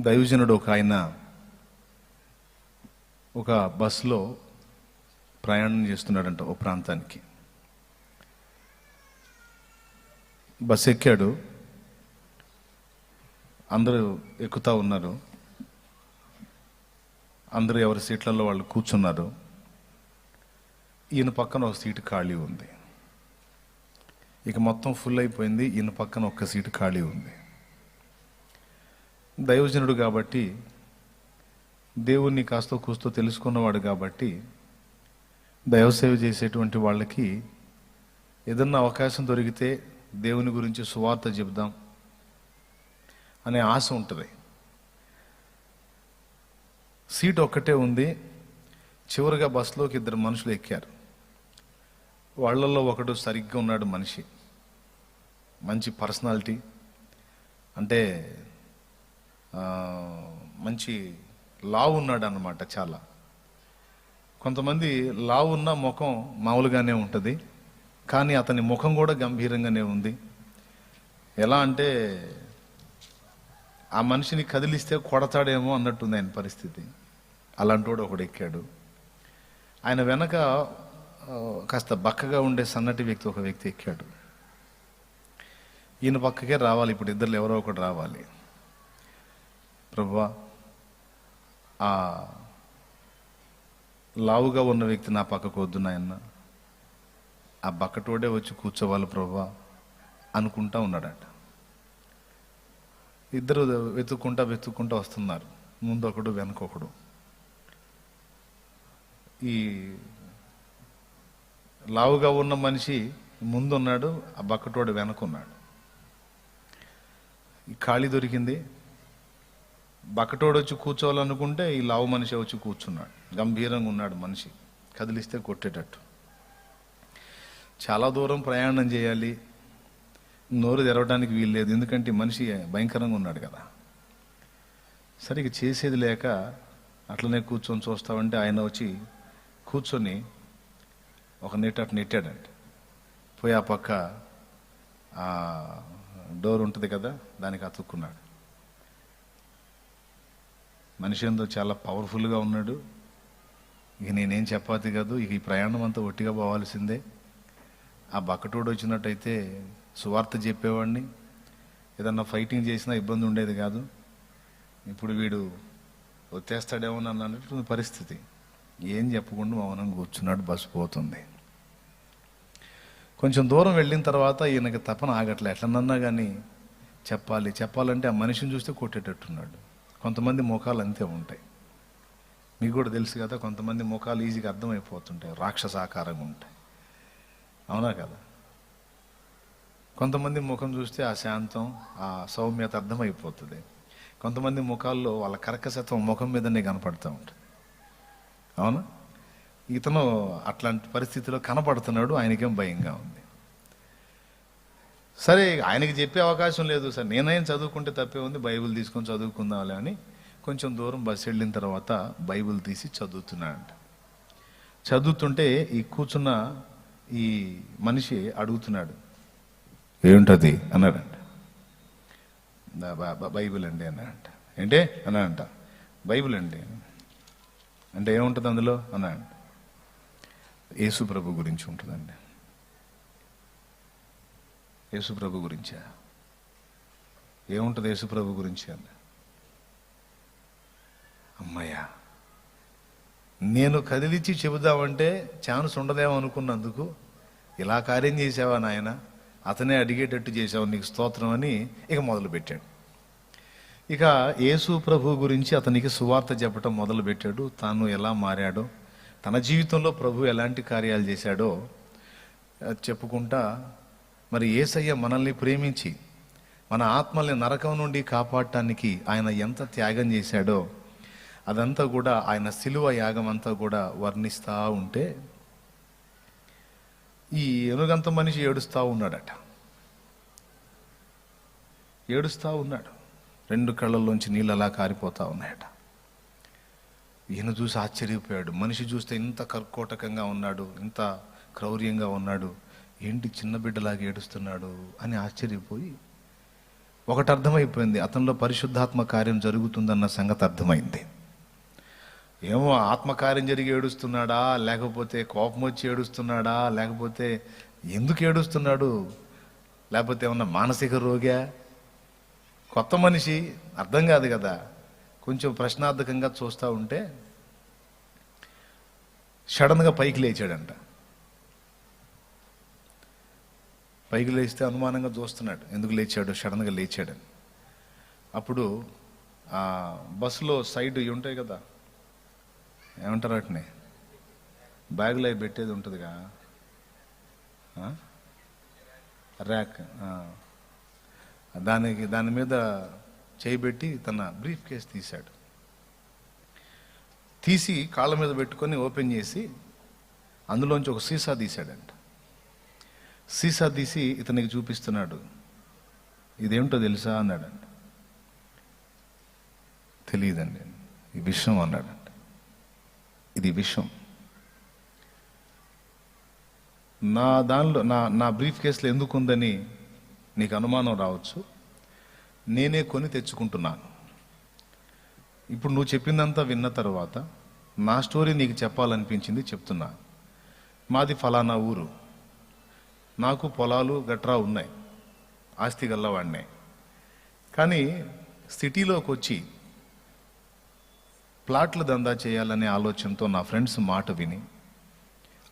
దైవజనుడు ఒక ఆయన ఒక బస్సులో ప్రయాణం చేస్తున్నాడంట ఓ ప్రాంతానికి. బస్ ఎక్కాడు అందరూ ఎక్కుతా ఉన్నారు. అందరూ ఎవరి సీట్లలో వాళ్ళు కూర్చున్నారు. ఈయన పక్కన ఒక సీటు ఖాళీ ఉంది. ఇక మొత్తం ఫుల్ అయిపోయింది. ఈయన పక్కన ఒక్క సీటు ఖాళీ ఉంది. దైవజనుడు కాబట్టి దేవుణ్ణి కాస్త కూస్తో తెలుసుకున్నవాడు కాబట్టి దైవసేవ చేసేటువంటి వాళ్ళకి ఏదన్నా అవకాశం దొరికితే దేవుని గురించి సువార్త చెబుదాం అనే ఆశ ఉంటుంది. సీట్ ఒక్కటే ఉంది. చివరిగా బస్సులోకి ఇద్దరు మనుషులు ఎక్కారు. వాళ్ళల్లో ఒకడు సరిగ్గా ఉన్నాడు మనిషి. మంచి పర్సనాలిటీ. అంటే మంచి లావు ఉన్నాడు అన్నమాట చాలా. కొంతమంది లావు ఉన్న ముఖం మామూలుగానే ఉంటుంది కానీ అతని ముఖం కూడా గంభీరంగానే ఉంది. ఎలా అంటే ఆ మనిషిని కదిలిస్తే కొడతాడేమో అన్నట్టుంది ఆయన పరిస్థితి. అలాంటోడు ఒకడు ఎక్కాడు. ఆయన వెనక కాస్త బక్కగా ఉండే సన్నటి వ్యక్తి ఒక వ్యక్తి ఎక్కాడు. ఈయన పక్కకే రావాలి ఇప్పుడు ఇద్దరు ఎవరో ఒకటి రావాలి. ప్రభువా ఆ లావుగా ఉన్న వ్యక్తి నా పక్కకు వద్దు నాయన్న ఆ బక్కటోడే వచ్చి కూర్చోవాలి ప్రభా అనుకుంటా ఉన్నాడట. ఇద్దరు వెతుక్కుంటా వెతుక్కుంటా వస్తున్నారు. ముందు ఒకడు వెనకొకడు. ఈ లావుగా ఉన్న మనిషి ముందున్నాడు ఆ బక్కటోడు వెనకున్నాడు. ఈ ఖాళీ దొరికింది. బకటోడు వచ్చి కూర్చోవాలనుకుంటే ఈ లావు మనిషి వచ్చి కూర్చున్నాడు. గంభీరంగా ఉన్నాడు మనిషి. కదిలిస్తే కొట్టేటట్టు. చాలా దూరం ప్రయాణం చేయాలి. నోరు తెరవడానికి వీలు లేదు ఎందుకంటే మనిషి భయంకరంగా ఉన్నాడు కదా. సరిగ్గా చేసేది లేక అట్లనే కూర్చొని చూస్తామంటే ఆయన వచ్చి కూర్చొని ఒక నెట్ అటు నెట్టాడండి పోయి ఆ పక్క ఆ డోర్ ఉంటుంది కదా దానికి అతుక్కున్నాడు. మనిషి ఏందో చాలా పవర్ఫుల్గా ఉన్నాడు. ఇక నేనేం చెప్పాతి కాదు ఇక ఈ ప్రయాణం అంతా ఒట్టిగా పోవాల్సిందే. ఆ బక్కటోడు వచ్చినట్టయితే సువార్త చెప్పేవాడిని. ఏదన్నా ఫైటింగ్ చేసినా ఇబ్బంది ఉండేది కాదు. ఇప్పుడు వీడు వచ్చేస్తాడేమో అన్నట్టు పరిస్థితి. ఏం చెప్పకుండా మౌనం కూర్చున్నాడు బస్సు పోతుంది. కొంచెం దూరం వెళ్ళిన తర్వాత ఈయనకి తపన ఆగట్లే. ఎట్లనన్నా కానీ చెప్పాలి. చెప్పాలంటే ఆ మనిషిని చూస్తే కొట్టేటట్టున్నాడు. కొంతమంది ముఖాలు అంతే ఉంటాయి. మీకు కూడా తెలుసు కదా కొంతమంది ముఖాలు ఈజీగా అర్థమైపోతుంటాయి రాక్షస ఆకారంగా ఉంటాయి. అవునా కదా? కొంతమంది ముఖం చూస్తే ఆ శాంతం ఆ సౌమ్యత అర్థమైపోతుంది. కొంతమంది ముఖాల్లో వాళ్ళ కర్కశత్వం ముఖం మీదనే కనపడుతూ ఉంటుంది. అవునా? ఇతను అట్లాంటి పరిస్థితిలో కనపడుతున్నాడు ఆయనకేం భయంగా ఉంది. సరే ఆయనకి చెప్పే అవకాశం లేదు సార్. నేనేం చదువుకుంటే తప్పే ఉంది బైబిల్ తీసుకొని చదువుకుందాంలే అని కొంచెం దూరం బస్సు వెళ్ళిన తర్వాత బైబిల్ తీసి చదువుతున్నాడంట. చదువుతుంటే ఈ కూర్చున్న ఈ మనిషి అడుగుతున్నాడు ఏముంటుంది? అన్నాడంట. బా- బైబిల్ అండి అన్నాడంట. ఏంటే? అన్నాడంట. బైబిల్ అండి. అంటే ఏముంటుంది అందులో? అన్నాడంట. యేసు ప్రభు గురించి ఉంటుందండి. యేసుప్రభు గురించా ఏముంటుంది యేసుప్రభు గురించి అన్న? అమ్మయ్యా నేను కదిలిచ్చి చెబుదామంటే ఛాన్స్ ఉండదేమో అనుకున్నందుకు ఇలా కార్యం చేసావా నాయన? అతనే అడిగేటట్టు చేసావు నీకు స్తోత్రం అని ఇక మొదలు పెట్టాడు ఇక యేసు ప్రభు గురించి అతనికి సువార్త చెప్పటం మొదలు పెట్టాడు తాను ఎలా మారాడో తన జీవితంలో ప్రభు ఎలాంటి కార్యాలు చేశాడో చెప్పుకుంటా మరి ఏసయ్య మనల్ని ప్రేమించి మన ఆత్మల్ని నరకం నుండి కాపాడటానికి ఆయన ఎంత త్యాగం చేశాడో అదంతా కూడా ఆయన సిలువ యాగం అంతా కూడా వర్ణిస్తూ ఉంటే ఈ ఎనుగంత మనిషి ఏడుస్తూ ఉన్నాడట. ఏడుస్తూ ఉన్నాడు. రెండు కళ్ళల్లోంచి నీళ్ళు అలా కారిపోతూ ఉన్నాయట. ఈయన చూసి ఆశ్చర్యపోయాడు. మనిషి చూస్తే ఇంత కర్కోటకంగా ఉన్నాడు ఇంత క్రౌర్యంగా ఉన్నాడు. ఏంటి చిన్న బిడ్డలాగా ఏడుస్తున్నాడు అని ఆశ్చర్యపోయి ఒకటి అర్థమైపోయింది అతనిలో పరిశుద్ధాత్మ కార్యం జరుగుతుందన్న సంగతి అర్థమైంది. ఏమో ఆత్మకార్యం జరిగి ఏడుస్తున్నాడా లేకపోతే కోపం వచ్చి ఏడుస్తున్నాడా లేకపోతే ఎందుకు ఏడుస్తున్నాడు లేకపోతే ఏమన్నా మానసిక రోగా? కొత్త మనిషి అర్థం కాదు కదా. కొంచెం ప్రశ్నార్థకంగా చూస్తూ ఉంటే సడన్గా పైకి లేచాడంట. పైకి లేస్తే అనుమానంగా చూస్తున్నాడు. ఎందుకు లేచాడు? సడన్గా లేచాడని. అప్పుడు ఆ బస్సులో సైడ్ ఇవి ఉంటాయి కదా ఏమంటారు వాటిని? బ్యాగులో అవి పెట్టేది ఉంటుందిగా. ర్యాక్ దానికి దాని మీద చేయిబెట్టి తన బ్రీఫ్ కేస్ తీశాడు. తీసి కాళ్ళ మీద పెట్టుకొని ఓపెన్ చేసి అందులోంచి ఒక సీసా తీశాడంట. సీసా తీసి ఇతనికి చూపిస్తున్నాడు. ఇదేమిటో తెలుసా? అన్నాడంట. తెలియదండి. ఈ విషయం అన్నాడండి ఇది విషయం. నా దానిలో నా నా బ్రీఫ్ కేసులో ఎందుకు ఉందని నీకు అనుమానం రావచ్చు. నేనే కొని తెచ్చుకుంటున్నాను. ఇప్పుడు నువ్వు చెప్పిందంతా విన్న తర్వాత నా స్టోరీ నీకు చెప్పాలనిపించింది చెప్తున్నా. మాది ఫలానా ఊరు. నాకు పొలాలు గట్రా ఉన్నాయి. ఆస్తి గల్లవాడినే. కానీ సిటీలోకి వచ్చి ప్లాట్లు దందా చేయాలనే ఆలోచనతో నా ఫ్రెండ్స్ మాట విని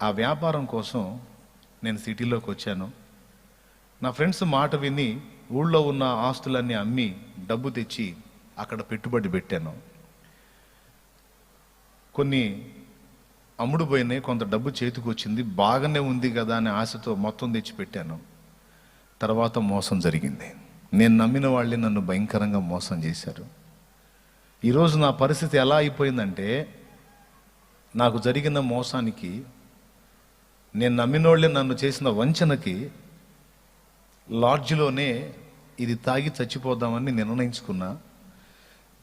ఆ వ్యాపారం కోసం నేను సిటీలోకి వచ్చాను నా ఫ్రెండ్స్ మాట విని ఊళ్ళో ఉన్న ఆస్తులన్నీ అమ్మి డబ్బు తెచ్చి అక్కడ పెట్టుబడి పెట్టాను. కొన్ని అమ్ముడు పోయినాయి కొంత డబ్బు చేతికి వచ్చింది బాగానే ఉంది కదా అనే ఆశతో మొత్తం తెచ్చిపెట్టాను. తర్వాత మోసం జరిగింది. నేను నమ్మిన వాళ్ళే నన్ను భయంకరంగా మోసం చేశారు. ఈరోజు నా పరిస్థితి ఎలా అయిపోయిందంటే నాకు జరిగిన మోసానికి నేను నమ్మినోళ్ళే నన్ను చేసిన వంచనకి లాడ్జ్లోనే ఇది తాగి చచ్చిపోదామని నిర్ణయించుకున్నా.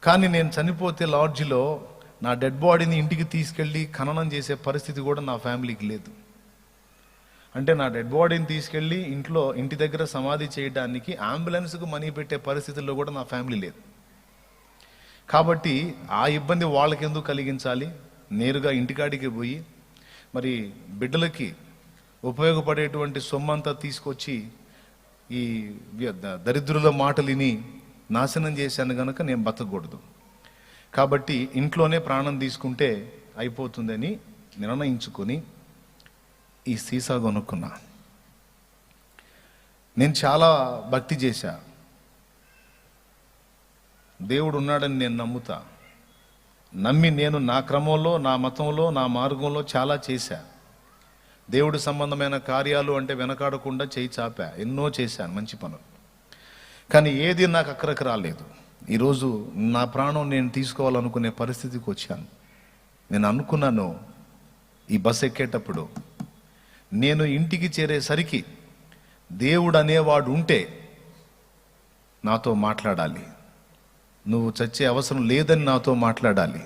కానీ నేను చనిపోతే లాడ్జిలో నా డెడ్ బాడీని ఇంటికి తీసుకెళ్ళి ఖననం చేసే పరిస్థితి కూడా నా ఫ్యామిలీకి లేదు. అంటే నా డెడ్ బాడీని తీసుకెళ్ళి ఇంట్లో ఇంటి దగ్గర సమాధి చేయడానికి అంబులెన్స్కు మనీ పెట్టే పరిస్థితుల్లో కూడా నా ఫ్యామిలీ లేదు. కాబట్టి ఆ ఇబ్బంది వాళ్ళకి ఎందుకు కలిగించాలి? నేరుగా ఇంటికాడికి పోయి మరి బిడ్డలకి ఉపయోగపడేటువంటి సొమ్మంతా తీసుకొచ్చి ఈ దరిద్రుల మాటలిని విని నాశనం చేశాను కనుక నేను బతకూడదు కాబట్టి ఇంట్లోనే ప్రాణం తీసుకుంటే అయిపోతుందని నిర్ణయించుకొని ఈ సీసా కొనుక్కున్నా. నేను చాలా భక్తి చేశా. దేవుడు ఉన్నాడని నేను నమ్ముతా. నమ్మి నేను నా క్రమంలో నా మతంలో నా మార్గంలో చాలా చేశా. దేవుడి సంబంధమైన కార్యాలు అంటే వెనకాడకుండా చేయి చాపా. ఎన్నో చేశాను మంచి పనులు. కానీ ఏది నాకు అక్కడికి రాలేదు. ఈరోజు నా ప్రాణం నేను తీసుకోవాలనుకునే పరిస్థితికి వచ్చాను. నేను అనుకున్నాను ఈ బస్ ఎక్కేటప్పుడు నేను ఇంటికి చేరేసరికి దేవుడు అనేవాడు ఉంటే నాతో మాట్లాడాలి. నువ్వు చచ్చే అవసరం లేదని నాతో మాట్లాడాలి.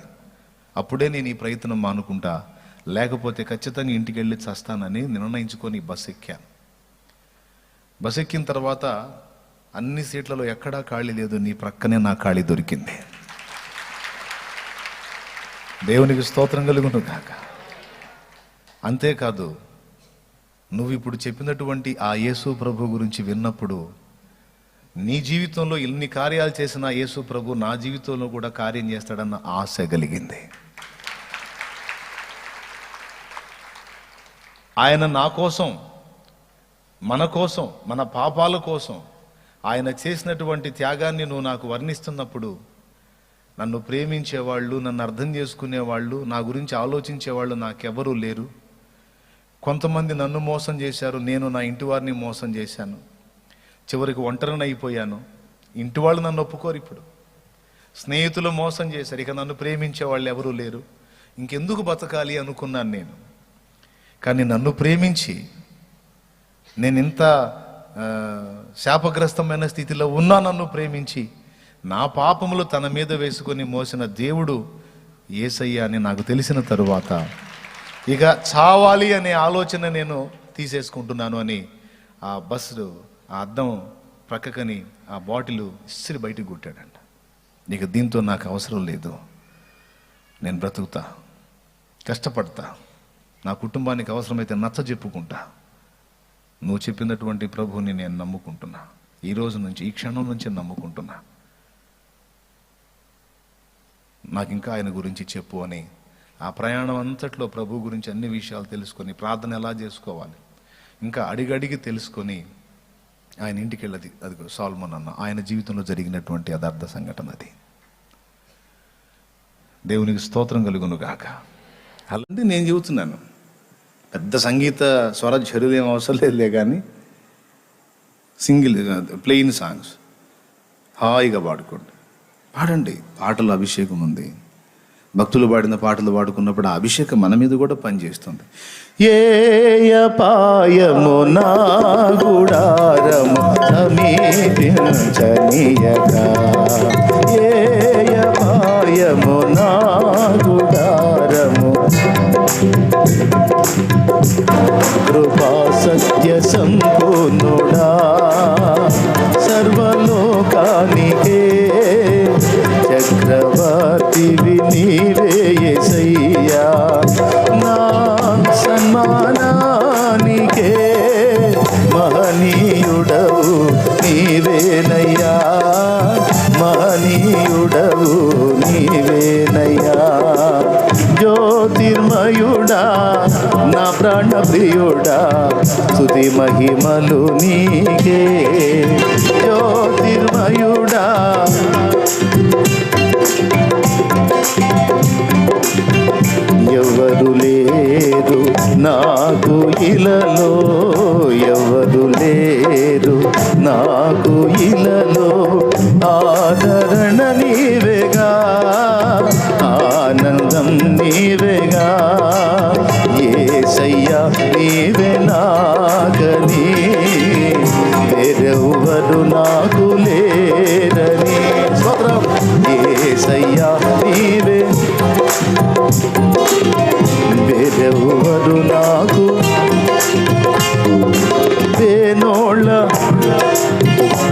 అప్పుడే నేను ఈ ప్రయత్నం మానుకుంటా లేకపోతే ఖచ్చితంగా ఇంటికి వెళ్ళి చస్తానని నిర్ణయించుకొని బస్ ఎక్కాను. బస్ ఎక్కిన తర్వాత అన్ని సీట్లలో ఎక్కడా ఖాళీ లేదు నీ ప్రక్కనే నా ఖాళీ దొరికింది. దేవునికి స్తోత్రం కలుగును కాక అంతేకాదు నువ్వు ఇప్పుడు చెప్పినటువంటి ఆ యేసు ప్రభు గురించి విన్నప్పుడు నీ జీవితంలో ఇన్ని కార్యాలు చేసిన యేసు ప్రభు నా జీవితంలో కూడా కార్యం చేస్తాడన్న ఆశ కలిగింది. ఆయన నా కోసం మన కోసం మన పాపాల కోసం ఆయన చేసినటువంటి త్యాగాన్ని నువ్వు నాకు వర్ణిస్తున్నప్పుడు నన్ను ప్రేమించేవాళ్ళు నన్ను అర్థం చేసుకునేవాళ్ళు నా గురించి ఆలోచించేవాళ్ళు నాకెవరూ లేరు. కొంతమంది నన్ను మోసం చేశారు నేను నా ఇంటి వారిని మోసం చేశాను. చివరికి ఒంటరిని అయిపోయాను. ఇంటి వాళ్ళు నన్ను ఒప్పుకోరు ఇప్పుడు. స్నేహితులు మోసం చేశారు ఇక నన్ను ప్రేమించే వాళ్ళు ఎవరూ లేరు. ఇంకెందుకు బతకాలి అనుకున్నాను నేను. కానీ నన్ను ప్రేమించి నేను ఇంత శాపగ్రస్తమైన స్థితిలో ఉన్నా నన్ను ప్రేమించి నా పాపములు తన మీద వేసుకొని మోసిన దేవుడు ఏసయ్య అని నాకు తెలిసిన తరువాత ఇక చావాలి అనే ఆలోచన నేను తీసేసుకుంటున్నాను అని ఆ బస్సు ఆ అద్దం ప్రక్కకని ఆ బాటిల్ ఇసిరి బయటకు కొట్టాడంట. నీకు దీంతో నాకు అవసరం లేదు. నేను బ్రతుకుతా కష్టపడతా నా కుటుంబానికి అవసరమైతే నచ్చ చెప్పుకుంటా నువ్వు చెప్పినటువంటి ప్రభువుని నేను నమ్ముకుంటున్నా. ఈ రోజు నుంచి ఈ క్షణం నుంచి నమ్ముకుంటున్నా. నాకు ఇంకా ఆయన గురించి చెప్పు అని ఆ ప్రయాణం అంతట్లో ప్రభు గురించి అన్ని విషయాలు తెలుసుకొని ప్రార్థన ఎలా చేసుకోవాలి? ఇంకా అడిగడిగి తెలుసుకొని ఆయన ఇంటికి వెళ్ళది. అది సాల్మన్ అన్న ఆయన జీవితంలో జరిగినటువంటి యథార్థ సంఘటన అది. దేవునికి స్తోత్రం కలుగును గాక. అలాంటి నేను చెబుతున్నాను. పెద్ద సంగీత స్వర ఏం అవసరం లేదులే కానీ సింగిల్ ప్లెయిన్ సాంగ్స్ హాయిగా పాడుకోండి. పాడండి. పాటలు అభిషేకం ఉంది. భక్తులు పాడిన పాటలు పాడుకున్నప్పుడు ఆ అభిషేకం మన మీద కూడా పనిచేస్తుంది. ఏ నా గుడారము సమీపించనీయక. సంపూర్ణుడా.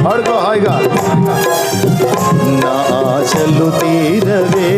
అడుగు హాయిగా. నా ఆశలు తీరవే.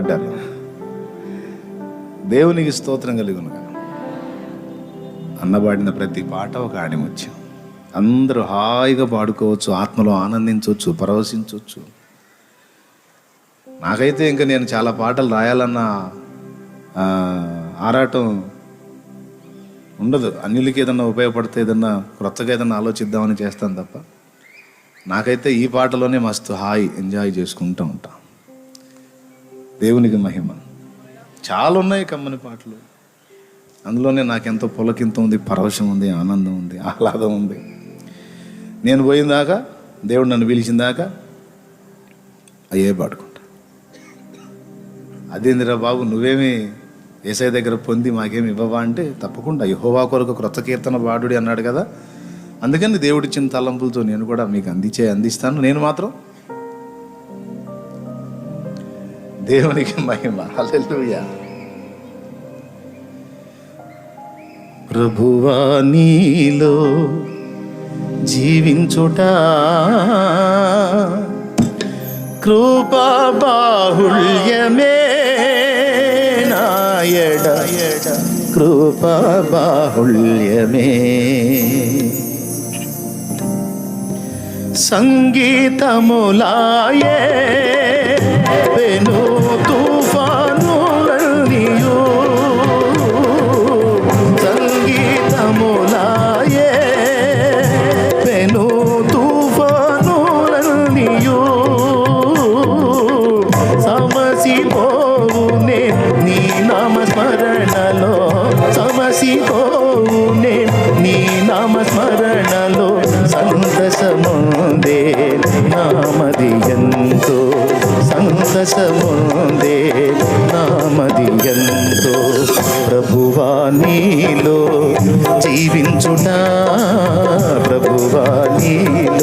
పడ్డారు దేవునికి స్తోత్రం కలుగునుగా అన్నబాడిన ప్రతి పాట ఒక ఆణిముత్యం అందరూ హాయిగా పాడుకోవచ్చు ఆత్మలో ఆనందించవచ్చు పరవశించవచ్చు నాకైతే ఇంకా నేను చాలా పాటలు రాయాలన్న ఆరాటం ఉండదు. అన్నిలకి ఏదన్నా ఉపయోగపడితే ఏదన్నా క్రొత్తగా ఏదన్నా ఆలోచిద్దామని చేస్తాను తప్ప నాకైతే ఈ పాటలోనే మస్తు హాయి ఎంజాయ్ చేసుకుంటూ ఉంటాం. దేవునికి మహిమ. చాలా ఉన్నాయి కమ్మని పాటలు. అందులోనే నాకెంతో పులకింత ఉంది పరవశం ఉంది ఆనందం ఉంది ఆహ్లాదం ఉంది. నేను పోయిందాకా దేవుడు నన్ను పిలిచిందాకా అయ్యే పాడుకుంటా. అదేందిరా బాబు నువ్వేమి ఏసఐ దగ్గర పొంది మాకేమి ఇవ్వవా అంటే తప్పకుండా యహోవా కొరకు క్రొత్త కీర్తన వాడుడి అన్నాడు కదా. అందుకని దేవుడిచ్చిన తలంపులతో నేను కూడా మీకు అందించే అందిస్తాను. నేను మాత్రం దేవునికి మహిమ. హల్లెలూయా ప్రభువా నీలో జీవించుట కృపా బాహుళ్యమే నాయడ. కృపా బాహుళ్యమే. సంగీతములాయే వెను మనసముందే నామది ఎంతో ప్రభువా నీలో జీవించుట ప్రభువా నీలో